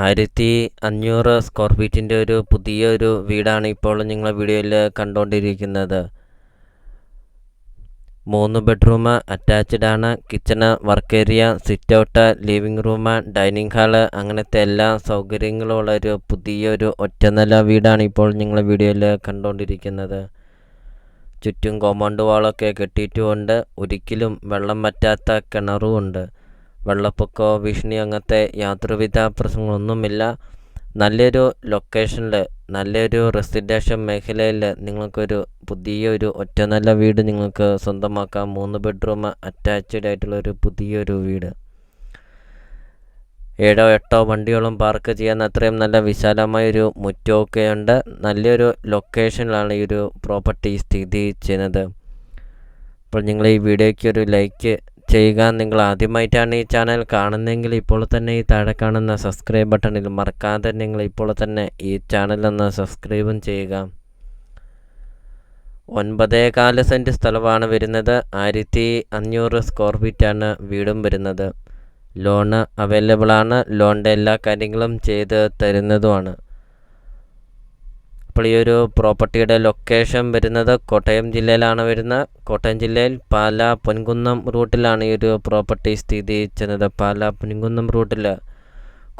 ആയിരത്തി അഞ്ഞൂറ് സ്ക്വയർ ഫീറ്റിന്റെ ഒരു പുതിയൊരു വീടാണ് ഇപ്പോൾ നിങ്ങൾ വീഡിയോയിൽ കണ്ടുകൊണ്ടിരിക്കുന്നത്. മൂന്ന് ബെഡ്റൂം അറ്റാച്ച്ഡ് ആണ്. Kitchen work area sit out living room dining hall അങ്ങനത്തെ എല്ലാ സൗകര്യങ്ങളും ഉള്ള ഒരു പുതിയൊരു ഒറ്റനില വീടാണ് ഇപ്പോൾ നിങ്ങൾ വീഡിയോയിൽ കണ്ടുകൊണ്ടിരിക്കുന്നത്. ചുറ്റും കോമ്പൗണ്ട് വാളൊക്കെ കെട്ടിയിട്ടുമുണ്ട്. ഒരിക്കലും വെള്ളം പറ്റാത്ത കിണറും ഉണ്ട് വെള്ളപ്പൊക്കമോ ഭീഷണി അങ്ങനത്തെ യാതൊരുവിധ പ്രശ്നങ്ങളൊന്നുമില്ല. നല്ലൊരു ലൊക്കേഷനിൽ നല്ലൊരു റെസിഡൻഷ്യൽ മേഖലയിൽ നിങ്ങൾക്കൊരു പുതിയൊരു ഒറ്റ നല്ല വീട് നിങ്ങൾക്ക് സ്വന്തമാക്കാം. മൂന്ന് ബെഡ്റൂം അറ്റാച്ച്ഡ് ആയിട്ടുള്ള ഒരു പുതിയൊരു വീട്. ഏഴോ എട്ടോ വണ്ടികളും പാർക്ക് ചെയ്യാൻ അത്രയും നല്ല വിശാലമായൊരു മുറ്റമൊക്കെ ഉണ്ട് നല്ലൊരു ലൊക്കേഷനിലാണ് ഈ ഒരു പ്രോപ്പർട്ടി സ്ഥിതി ചെയ്യുന്നത്. അപ്പോൾ നിങ്ങൾ ഈ വീഡിയോയ്ക്ക് ഒരു ലൈക്ക് ചെയ്യുക. നിങ്ങൾ ആദ്യമായിട്ടാണ് ഈ ചാനൽ കാണുന്നതെങ്കിൽ ഇപ്പോൾ തന്നെ ഈ താഴെ കാണുന്ന സബ്സ്ക്രൈബ് ബട്ടണിൽ മറക്കാതെ നിങ്ങൾ ഇപ്പോൾ തന്നെ ഈ ചാനൽ ഒന്ന് സബ്സ്ക്രൈബും ചെയ്യുക. ഒൻപതേ കാൽ സെന്റ് സ്ഥലമാണ് വരുന്നത്. ആയിരത്തി അഞ്ഞൂറ് സ്ക്വയർ ഫീറ്റാണ് വീടും വരുന്നത്. ലോണ് അവൈലബിളാണ് ലോണിന്റെ എല്ലാ കാര്യങ്ങളും ചെയ്ത് തരുന്നതുമാണ്. അപ്പോൾ ഈ ഒരു പ്രോപ്പർട്ടിയുടെ ലൊക്കേഷൻ വരുന്നത് കോട്ടയം ജില്ലയിലാണ് വരുന്നത്. കോട്ടയം ജില്ലയിൽ പാല പൊൻകുന്നം റൂട്ടിലാണ് ഈ ഒരു പ്രോപ്പർട്ടി സ്ഥിതി ചെയ്യുന്നത്. പാല പൊൻകുന്നം റൂട്ടിൽ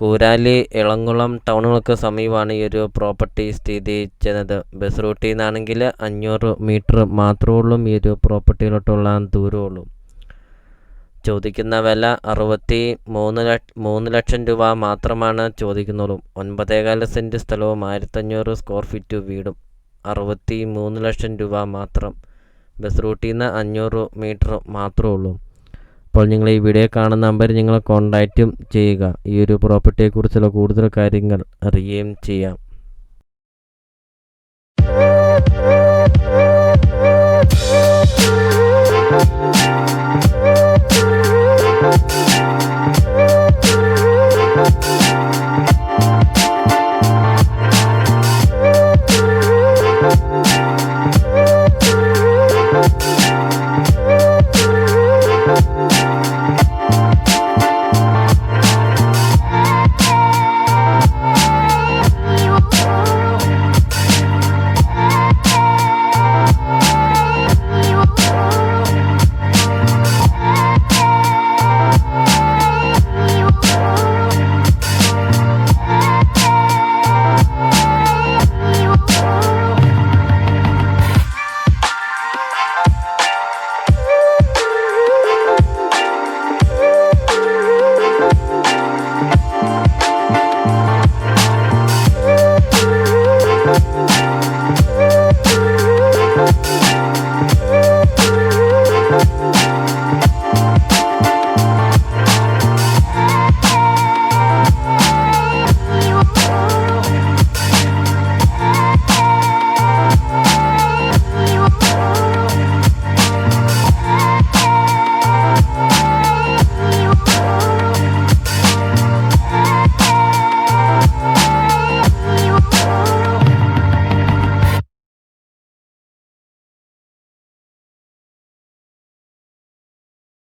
കൂരാലി ഇളങ്കുളം ടൗണുകൾക്ക് സമീപമാണ് ഈ ഒരു പ്രോപ്പർട്ടി സ്ഥിതി ചെയ്യുന്നത്. ബസ് റൂട്ടിൽ നിന്നാണെങ്കിൽ അഞ്ഞൂറ് മീറ്റർ മാത്രമേ ഉള്ളൂ ഈ ഒരു പ്രോപ്പർട്ടിയിലോട്ടുള്ള ദൂരമുള്ളൂ. ചോദിക്കുന്ന വില അറുപത്തി മൂന്ന് ലക്ഷ മൂന്ന് ലക്ഷം രൂപ മാത്രമാണ് ചോദിക്കുന്നുള്ളൂ. ഒൻപതേകാല സെന്റ് സ്ഥലവും ആയിരത്തഞ്ഞൂറ് സ്ക്വയർ ഫീറ്റ് വീടും. അറുപത്തി മൂന്ന് ലക്ഷം രൂപ മാത്രം. ബസ് റൂട്ടിൽ നിന്ന് അഞ്ഞൂറ് മീറ്റർ മാത്രമേ ഉള്ളൂ. അപ്പോൾ നിങ്ങൾ ഈ വീഡിയോ കാണുന്ന നമ്പർ നിങ്ങളെ കോൺടാക്റ്റും ചെയ്യുക. ഈ ഒരു പ്രോപ്പർട്ടിയെക്കുറിച്ചുള്ള കൂടുതൽ കാര്യങ്ങൾ അറിയുകയും ചെയ്യാം.